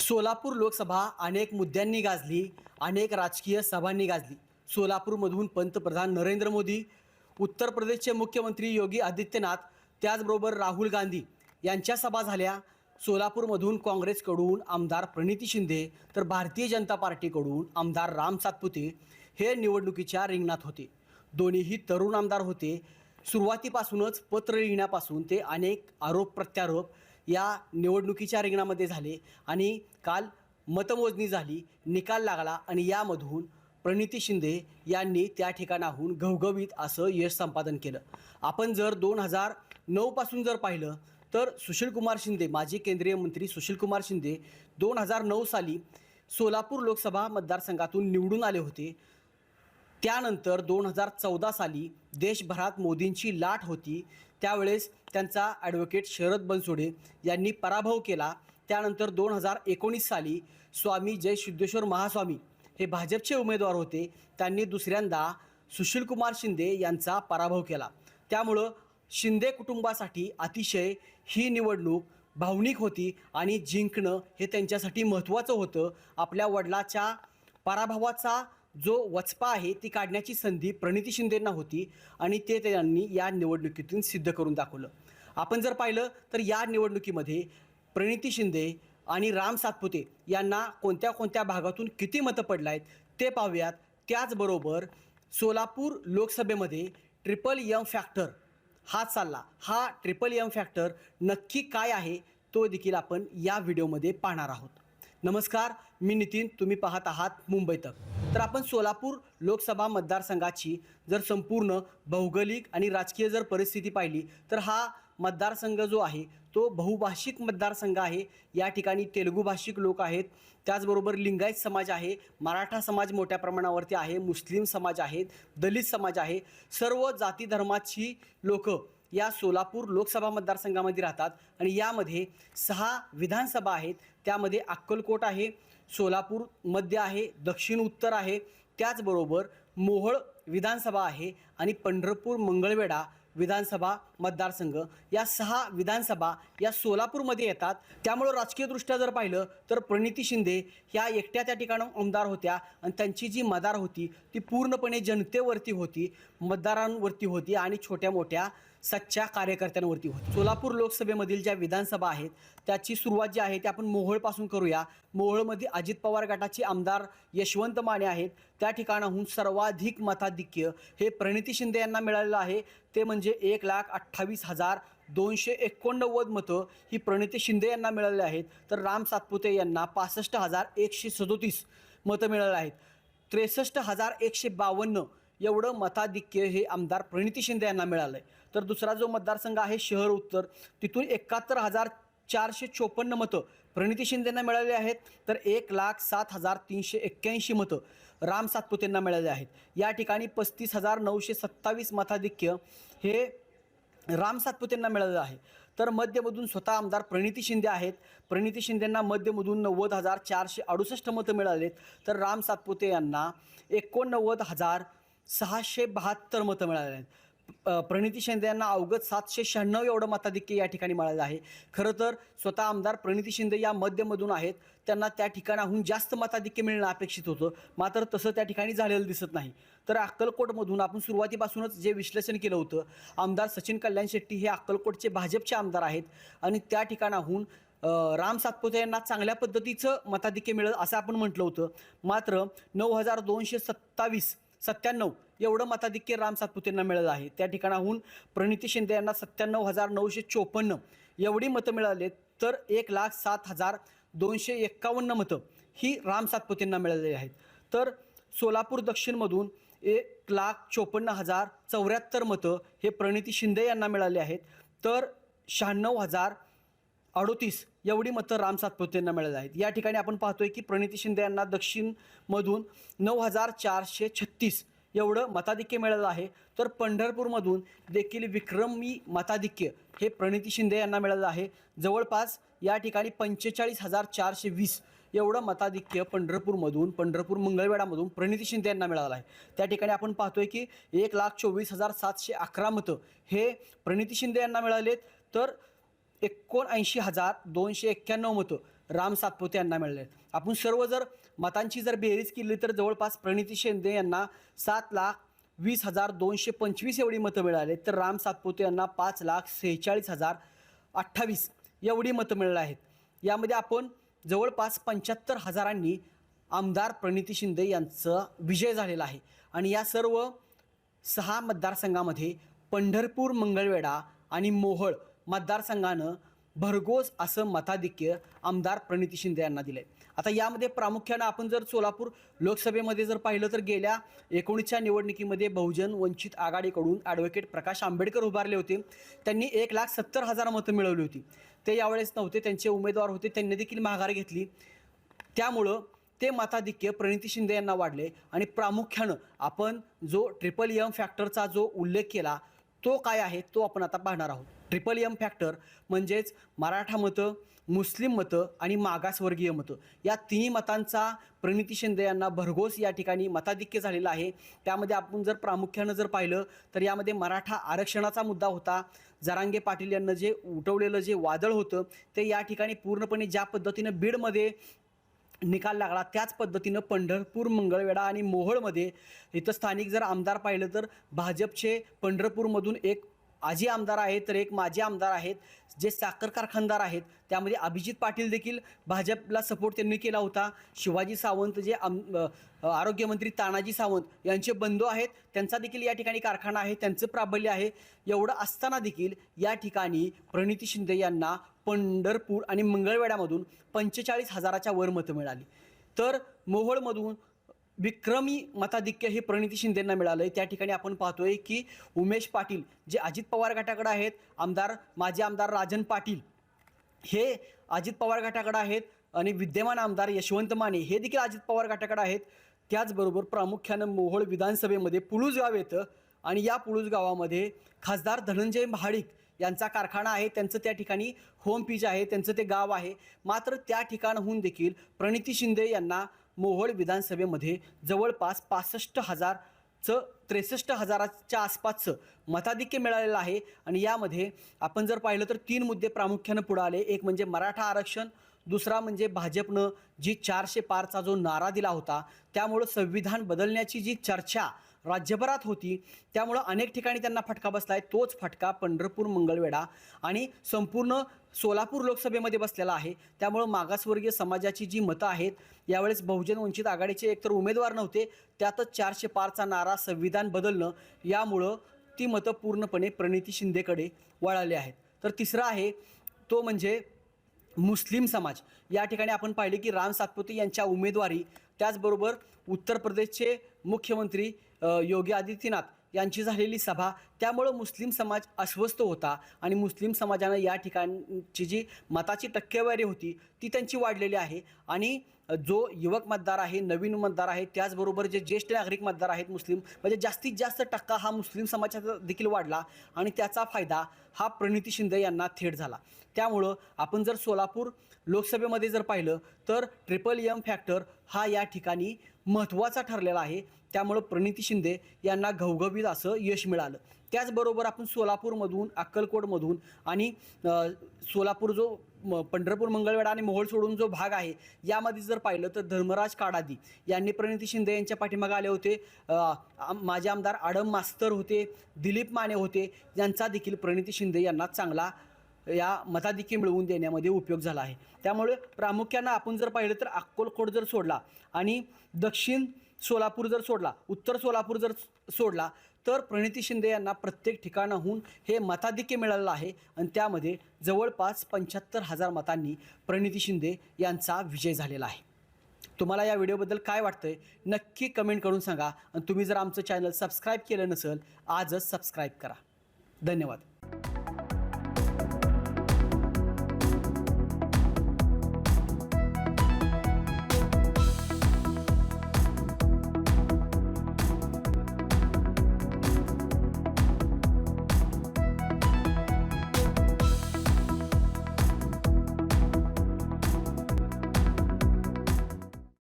सोलापूर लोकसभा अनेक मुद्द्यांनी गाजली अनेक राजकीय सभांनी गाजली. सोलापूरमधून पंतप्रधान नरेंद्र मोदी उत्तर प्रदेशचे मुख्यमंत्री योगी आदित्यनाथ त्याचबरोबर राहुल गांधी यांच्या सभा झाल्या. सोलापूरमधून काँग्रेसकडून आमदार प्रणिती शिंदे तर भारतीय जनता पार्टीकडून आमदार राम सातपुते हे निवडणुकीच्या रिंगणात होते. दोन्हीही तरुण आमदार होते. सुरुवातीपासूनच पत्र लिहिण्यापासून ते अनेक आरोप प्रत्यारोप या निवडणुकीच्या रिंगणामध्ये झाले आणि काल मतमोजणी झाली निकाल लागला आणि यामधून प्रणिती शिंदे यांनी त्या ठिकाणाहून घवघवीत असं यश संपादन केलं. आपण जर दोन हजार नऊपासून जर पाहिलं तर सुशीलकुमार शिंदे माजी केंद्रीय मंत्री सुशीलकुमार शिंदे दोन हजार नऊ साली सोलापूर लोकसभा मतदारसंघातून निवडून आले होते. त्यानंतर दोन हजार चौदा साली देशभरात मोदींची लाट होती. त्यावेळेस त्यांचा ॲडव्होकेट शरद बनसोडे यांनी पराभव केला. त्यानंतर दोन हजार एकोणीस साली स्वामी जय सिद्धेश्वर महास्वामी हे भाजपचे उमेदवार होते. त्यांनी दुसऱ्यांदा सुशीलकुमार शिंदे यांचा पराभव केला. त्यामुळं शिंदे कुटुंबासाठी अतिशय ही निवडणूक भावनिक होती आणि जिंकणं हे त्यांच्यासाठी महत्त्वाचं होतं. आपल्या वडिलाच्या पराभवाचा जो वचपा आहे ती काढण्याची संधी प्रणिती शिंदेंना होती आणि ते त्यांनी या निवडणुकीतून सिद्ध करून दाखवलं. आपण जर पाहिलं तर या निवडणुकीमध्ये प्रणिती शिंदे आणि राम सातपुते यांना कोणत्या कोणत्या भागातून किती मतं पडलं आहेत ते पाहूयात. त्याचबरोबर सोलापूर लोकसभेमध्ये ट्रिपल यम फॅक्टर हा चालला. हा ट्रिपल यम फॅक्टर नक्की काय आहे तो देखील आपण या व्हिडिओमध्ये पाहणार आहोत. नमस्कार मी नितीन. तुम्ही पाहत आहात मुंबई तक. तर आपण सोलापूर लोकसभा मतदारसंघाची जर संपूर्ण भौगोलिक आणि राजकीय जर परिस्थिती पाहिली तर हा मतदारसंघ जो आहे तो बहुभाषिक मतदारसंघ आहे. या ठिकाणी तेलुगू भाषिक लोक आहेत. त्याचबरोबर लिंगायत समाज आहे मराठा समाज मोठ्या प्रमाणावरती आहे मुस्लिम समाज आहेत दलित समाज आहे. सर्व जाती धर्माची लोकं या सोलापूर लोकसभा मतदारसंघामध्ये राहतात आणि यामध्ये सहा विधानसभा आहेत. त्यामध्ये अक्कलकोट आहे सोलापूर मध्य आहे दक्षिण उत्तर आहे. त्याचबरोबर मोहोळ विधानसभा आहे आणि पंढरपूर मंगळवेढा विधानसभा मतदारसंघ या सहा विधानसभा या सोलापूरमध्ये येतात. त्यामुळं राजकीयदृष्ट्या जर पाहिलं तर प्रणिती शिंदे ह्या एकट्या त्या ठिकाणं आमदार होत्या आणि त्यांची जी मदार होती ती पूर्णपणे जनतेवरती होती मतदारांवरती होती आणि छोट्या मोठ्या सच्च्या कार्यकर्त्यांवरती होती. सोलापूर लोकसभेमधील ज्या विधानसभा आहेत त्याची सुरुवात जी आहे ती आपण मोहोळपासून करूया. मोहोळमध्ये अजित पवार गटाचे आमदार यशवंत माने आहेत. त्या ठिकाणाहून सर्वाधिक मताधिक्य हे प्रणिती शिंदे यांना मिळालेलं आहे. ते म्हणजे एक लाख अठ्ठावीस हजार दोनशे एकोणनव्वद मतं ही प्रणिती शिंदे यांना मिळालेली आहेत. तर राम सातपुते यांना पासष्ट हजार एकशे सदोतीस मतं मिळाले आहेत. त्रेसष्ट हजार एकशे बावन्न एवढं मताधिक्य हे आमदार प्रणिती शिंदे यांना मिळालं आहे तर दुसरा जो मतदारसंघ आहे शहर उत्तर तिथून एकाहत्तर हजार चारशे चोपन्न मतं प्रणिती शिंदेंना मिळाली आहेत. तर एक लाख सात हजार तीनशे एक्क्याऐंशी मतं राम सातपुतेंना मिळाले आहेत. या ठिकाणी पस्तीस हजार नऊशे सत्तावीस मताधिक्य हे राम सातपुतेंना मिळालेलं आहे. तर मध्यमधून स्वतः आमदार प्रणिती शिंदे आहेत. प्रणिती शिंदेंना मध्यमधून नव्वद हजार चारशे अडुसष्ट मतं मिळालेत. तर राम सातपुते यांना एकोणनव्वद हजार सहाशे बहात्तर मतं मिळाले आहेत प्रणिती शिंदे यांना अवगत सातशे शहाण्णव एवढं मताधिक्य या ठिकाणी मिळालं आहे. खरं तर स्वतः आमदार प्रणिती शिंदे या मध्यमधून आहेत. त्यांना त्या ठिकाणाहून जास्त मताधिक्य मिळणं अपेक्षित होतं. मात्र तसं त्या ठिकाणी झालेलं दिसत नाही. तर अक्कलकोटमधून आपण सुरुवातीपासूनच जे विश्लेषण केलं होतं आमदार सचिन कल्याण शेट्टी हे अक्कलकोटचे भाजपचे आमदार आहेत आणि त्या ठिकाणाहून राम सातपुते यांना चांगल्या पद्धतीचं मताधिक्य मिळेल असं आपण म्हटलं होतं. मात्र नऊ हजार दोनशे सत्तावीस सत्त्याण्णव एवढं मताधिक्य राम सातपुतेंना मिळालं आहे. त्या ठिकाणाहून प्रणिती शिंदे यांना सत्त्याण्णव हजार नऊशे चोपन्न एवढी मतं मिळाले तर एक लाख सात हजार दोनशे एक्कावन्न मतं ही राम सातपुतेंना मिळालेली आहेत. तर सोलापूर दक्षिणमधून एक लाख चोपन्न हजार चौऱ्याहत्तर मतं हे प्रणिती शिंदे यांना मिळाले आहेत. तर शहाण्णव हजार अडोतीस एवढी मतं राम सातपुतेंना मिळाली आहेत. या ठिकाणी आपण पाहतोय की प्रणिती शिंदे यांना दक्षिणमधून नऊ हजार चारशे छत्तीस एवढं मताधिक्य मिळालं आहे. तर पंढरपूरमधून देखील विक्रमी मताधिक्य हे प्रणिती शिंदे यांना मिळालं आहे. जवळपास या ठिकाणी पंचेचाळीस हजार चारशे वीस एवढं मताधिक्य पंढरपूरमधून पंढरपूर मंगळवेढामधून प्रणिती शिंदे यांना मिळालं आहे. त्या ठिकाणी आपण पाहतोय की एक लाख चोवीस हजार सातशे अकरा मतं हे प्रणिती शिंदे यांना मिळालेत. तर एकोणऐंशी हजार दोनशे एक्क्याण्णव मतं राम सातपुते यांना मिळाले आपण सर्व जर मतांची जर बेरीज केली तर जवळपास प्रणिती शिंदे यांना सात लाख वीस हजार दोनशे पंचवीस एवढी मतं मिळाले तर राम सातपुते यांना पाच लाख सेहेचाळीस हजार अठ्ठावीस एवढी मतं मिळाली आहेत. यामध्ये आपण जवळपास पंच्याहत्तर हजारांनी आमदार प्रणिती शिंदे यांचं विजय झालेला आहे. आणि या सर्व सहा मतदारसंघामध्ये पंढरपूर मंगळवेढा आणि मोहळ मतदारसंघानं भरघोस असं मताधिक्य आमदार प्रणिती शिंदे यांना दिलंय. आता यामध्ये प्रामुख्यानं आपण जर सोलापूर लोकसभेमध्ये जर पाहिलं तर गेल्या एकोणीसच्या निवडणुकीमध्ये बहुजन वंचित आघाडीकडून ॲडव्होकेट प्रकाश आंबेडकर उभारले होते. त्यांनी एक लाख सत्तर हजार मतं मिळवली होती. ते यावेळेस नव्हते त्यांचे उमेदवार होते त्यांनी देखील माघार घेतली. त्यामुळं ते मताधिक्य प्रणिती शिंदे यांना वाढले आणि प्रामुख्यानं आपण जो ट्रिपल यम फॅक्टरचा जो उल्लेख केला तो काय आहे तो आपण आता पाहणार आहोत. ट्रिपल एम फॅक्टर म्हणजेच मराठा मतं मुस्लिम मतं आणि मागासवर्गीय मतं. या तिन्ही मतांचा प्रणिती शिंदे यांना भरघोस या ठिकाणी मताधिक्य झालेला आहे. त्यामध्ये आपण जर प्रामुख्यानं जर पाहिलं तर यामध्ये मराठा आरक्षणाचा मुद्दा होता. जरांगे पाटील यांना जे उठवलेलं जे वादळ होतं ते या ठिकाणी पूर्णपणे ज्या पद्धतीनं बीडमध्ये निकाल लागला. त्याच पद्धतीनं पंढरपूर मंगळवेढा आणि मोहोळमध्ये इथं स्थानिक जर आमदार पाहिलं तर भाजपचे पंढरपूरमधून एक आजी आमदार आहेत तर एक माजी आमदार आहेत जे साखर कारखानदार आहेत त्यामध्ये अभिजित पाटील देखील भाजपला सपोर्ट त्यांनी केला होता. शिवाजी सावंत जे आम आरोग्यमंत्री तानाजी सावंत यांचे बंधू आहेत त्यांचा देखील या ठिकाणी कारखाना आहे त्यांचं प्राबल्य आहे. एवढं असताना देखील या ठिकाणी प्रणिती शिंदे यांना पंढरपूर आणि मंगळवेढ्यामधून पंचेचाळीस हजाराच्या वर मतं मिळाली. तर मोहोळमधून विक्रमी मताधिक्य हे प्रणिती शिंदेंना मिळालं आहे त्या ठिकाणी आपण पाहतोय की उमेश पाटील जे अजित पवार गटाकडे आहेत आमदार माजी आमदार राजन पाटील हे अजित पवार गटाकडे आहेत आणि विद्यमान आमदार यशवंत माने हे देखील अजित पवार गटाकडे आहेत. त्याचबरोबर प्रामुख्यानं मोहोळ विधानसभेमध्ये पुळूज गाव येतं आणि या पुळूज गावामध्ये खासदार धनंजय महाडिक यांचा कारखाना आहे. त्यांचं त्या ठिकाणी होम पीच आहे त्यांचं ते गाव आहे. मात्र त्या ठिकाणाहून देखील प्रणिती शिंदे यांना मोहोळ विधानसभेमध्ये जवळपास पासष्ट हजारचं त्रेसष्ट हजाराच्या आसपासचं मताधिक्य मिळालेलं आहे. आणि यामध्ये आपण जर पाहिलं तर तीन मुद्दे प्रामुख्यानं पुढे आले. एक म्हणजे मराठा आरक्षण दुसरा म्हणजे भाजपनं जी चारशे पारचा जो नारा दिला होता त्यामुळं संविधान बदलण्याची जी चर्चा राज्यभरात होती. त्यामुळं अनेक ठिकाणी त्यांना फटका बसला आहे तोच फटका पंढरपूर मंगळवेढा आणि संपूर्ण सोलापूर लोकसभेमध्ये बसलेला आहे. त्यामुळं मागासवर्गीय समाजाची जी मतं आहेत यावेळेस बहुजन वंचित आघाडीचे एकतर उमेदवार नव्हते त्यातच चारशे पारचा नारा संविधान बदलणं यामुळं ती मतं पूर्णपणे प्रणिती शिंदेकडे वळाली आहेत. तर तिसरं आहे तो म्हणजे मुस्लिम समाज. या ठिकाणी आपण पाहिले की राम सातपुते यांच्या उमेदवारी त्याचबरोबर उत्तर प्रदेशचे मुख्यमंत्री योगी आदित्यनाथ यांची झालेली सभा. त्यामुळं मुस्लिम समाज अस्वस्थ होता आणि मुस्लिम समाजानं या ठिकाणची जी मताची टक्केवारी होती ती त्यांची वाढलेली आहे. आणि जो युवक मतदार आहे नवीन मतदार आहे त्याचबरोबर जे ज्येष्ठ नागरिक मतदार आहेत मुस्लिम म्हणजे जास्तीत जास्त टक्का हा मुस्लिम समाजाचा देखील वाढला आणि त्याचा फायदा हा प्रणिती शिंदे यांना थेट झाला. त्यामुळं आपण जर सोलापूर लोकसभेमध्ये जर पाहिलं तर ट्रिपल एम फॅक्टर हा या ठिकाणी महत्त्वाचा ठरलेला आहे. त्यामुळं प्रणिती शिंदे यांना घवघवीत असं यश मिळालं. त्याचबरोबर आपण सोलापूरमधून अक्कलकोटमधून आणि सोलापूर जो म- पंढरपूर मंगळवेढा आणि मोहोळ सोडून जो भाग आहे यामध्ये जर पाहिलं तर धर्मराज काडादी यांनी प्रणिती शिंदे यांच्या पाठीमागे आले होते. माझे आम- आमदार आडम मास्तर होते दिलीप माने होते. यांचा देखील प्रणिती शिंदे यांना चांगला या मताधिक्य मिळवून देण्यामध्ये उपयोग झाला आहे. त्यामुळे प्रामुख्यानं आपण जर पाहिलं तर अक्कलकोट जर सोडला आणि दक्षिण सोलापूर जर सोडला उत्तर सोलापूर जर सोडला तर प्रणिती शिंदे यांना प्रत्येक ठिकाणाहून हे मताधिक्य मिळालेलं आहे आणि त्यामध्ये जवळपास पंच्याहत्तर हजार मतांनी प्रणिती शिंदे यांचा विजय झालेला आहे. तुम्हाला या व्हिडिओबद्दल काय वाटतंय? नक्की कमेंट करून सांगा आणि तुम्ही जर आमचं चॅनल सबस्क्राईब केलं नसेल आजच सबस्क्राईब करा. धन्यवाद.